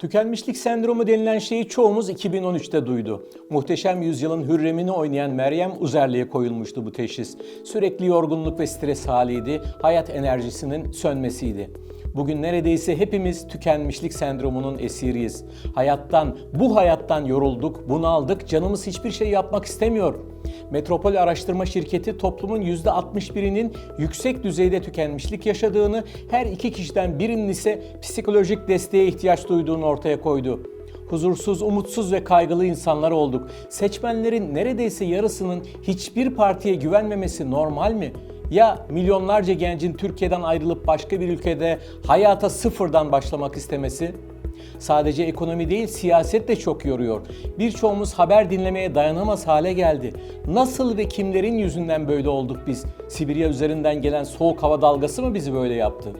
Tükenmişlik sendromu denilen şeyi çoğumuz 2013'te duydu. Muhteşem Yüzyılın Hürrem'ini oynayan Meryem Uzerli'ye koyulmuştu bu teşhis. Sürekli yorgunluk ve stres haliydi, hayat enerjisinin sönmesiydi. Bugün neredeyse hepimiz tükenmişlik sendromunun esiriyiz. Hayattan, bu hayattan yorulduk, bunaldık, canımız hiçbir şey yapmak istemiyor. Metropol Araştırma Şirketi toplumun %61'inin yüksek düzeyde tükenmişlik yaşadığını, her iki kişiden birinin ise psikolojik desteğe ihtiyaç duyduğunu ortaya koydu. Huzursuz, umutsuz ve kaygılı insanlar olduk. Seçmenlerin neredeyse yarısının hiçbir partiye güvenmemesi normal mi? Ya milyonlarca gencin Türkiye'den ayrılıp başka bir ülkede hayata sıfırdan başlamak istemesi? Sadece ekonomi değil, siyaset de çok yoruyor. Birçoğumuz haber dinlemeye dayanamaz hale geldi. Nasıl ve kimlerin yüzünden böyle olduk biz? Sibirya üzerinden gelen soğuk hava dalgası mı bizi böyle yaptı?